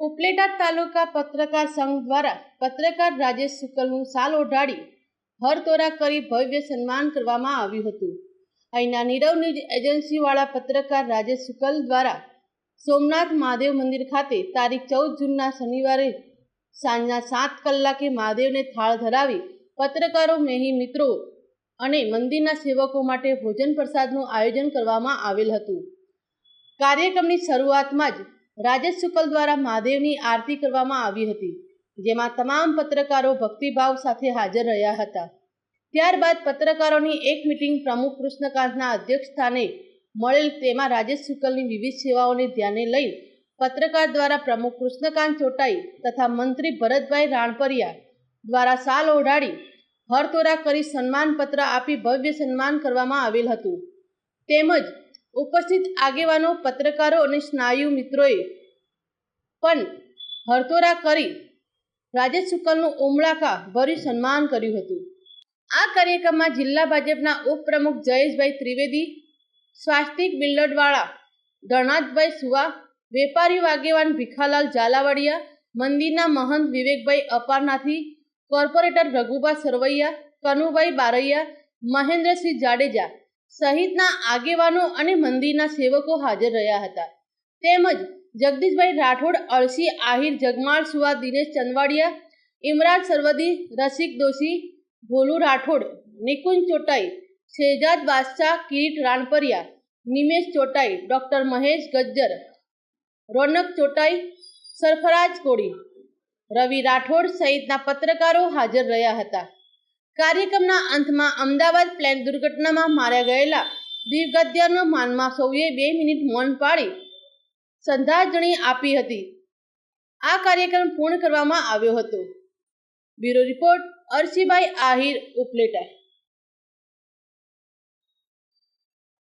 ઉપલેટા તાલુકા પત્રકાર સંઘ દ્વારા પત્રકાર રાજેશ શુકલનું સાલ ઓઢાડી હરતોરા કરી ભવ્ય સન્માન કરવામાં આવ્યું હતું. અહીંના નીરવ ન્યૂઝ એજન્સીવાળા પત્રકાર રાજેશ શુકલ દ્વારા સોમનાથ મહાદેવ મંદિર ખાતે તારીખ ચૌદ જૂનના શનિવારે સાંજના સાત કલાકે મહાદેવને થાળ ધરાવી પત્રકારો, મેહી મિત્રો અને મંદિરના સેવકો માટે ભોજન પ્રસાદનું આયોજન કરવામાં આવેલ હતું. કાર્યક્રમની શરૂઆતમાં જ રાજેશ શુકલ દ્વારા મહાદેવની આરતી કરવામાં આવી હતી, જેમાં તમામ પત્રકારો ભક્તિભાવ સાથે હાજર રહ્યા હતા. ત્યારબાદ પત્રકારોની એક મિટિંગ પ્રમુખ કૃષ્ણકાંતના અધ્યક્ષ સ્થાને મળેલ તેમાં રાજેશ શુકલની વિવિધ સેવાઓને ધ્યાને લઈ પત્રકાર દ્વારા પ્રમુખ કૃષ્ણકાંત ચોટાઈ તથા મંત્રી ભરતભાઈ રાણપરિયા દ્વારા સાલ ઓઢાડી હરતોરા કરી સન્માનપત્ર આપી ભવ્ય સન્માન કરવામાં આવેલ હતું. તેમજ ઉપસ્થિત આગેવાનો, પત્રકારો અને સ્નાયુ મિત્રોએ પણ હરતોરા કરી રાજેશ શુકલનું ઉમળાકા ભર્યું સન્માન કર્યું હતું. આ કાર્યક્રમમાં જિલ્લા ભાજપના ઉપપ્રમુખ જયેશભાઈ ત્રિવેદી, સ્વાસ્તિક બિલ્લડવાળા ધણાજભાઈ સુવા વેપારી આગેવાન ભીખાલાલ ઝાલાવાડિયા, મંદિરના મહંત વિવેકભાઈ અપારનાથી, કોર્પોરેટર રઘુભા સરવૈયા, કનુભાઈ બારૈયા, મહેન્દ્રસિંહ જાડેજા સહિતના આગેવાનો અને મંદિરના સેવકો હાજર રહ્યા હતા. તેમજ જગદીશભાઈ રાઠોડ, અળસી, આહિર, જગમાળ, સુવા, દિનેશ ચંદવાડિયા, ઇમરાન સરવદી, રસિક દોશી, ભોલુ રાઠોડ, નિકુંજ ચોટાઈ, શેજાદ બાદશાહ, કિરીટ રાણપરિયા, નિમેશ ચોટાઈ, ડૉક્ટર મહેશ ગજ્જર, રોનક ચોટાઈ, સરફરાજ કોળી, રવિ રાઠોડ સહિતના પત્રકારો હાજર રહ્યા હતા. કાર્યક્રમના અંતમાં અમદાવાદ પ્લેન દુર્ઘટનામાં માર્યા ગયેલા દિવગદ્યનો માનમાં સૌએ બે મિનિટ મૌન પાડી શ્રદ્ધાંજલિ આપી હતી. આ કાર્યક્રમ પૂર્ણ કરવામાં આવ્યો હતો. Bureau report Arsibhai Ahir Upleta.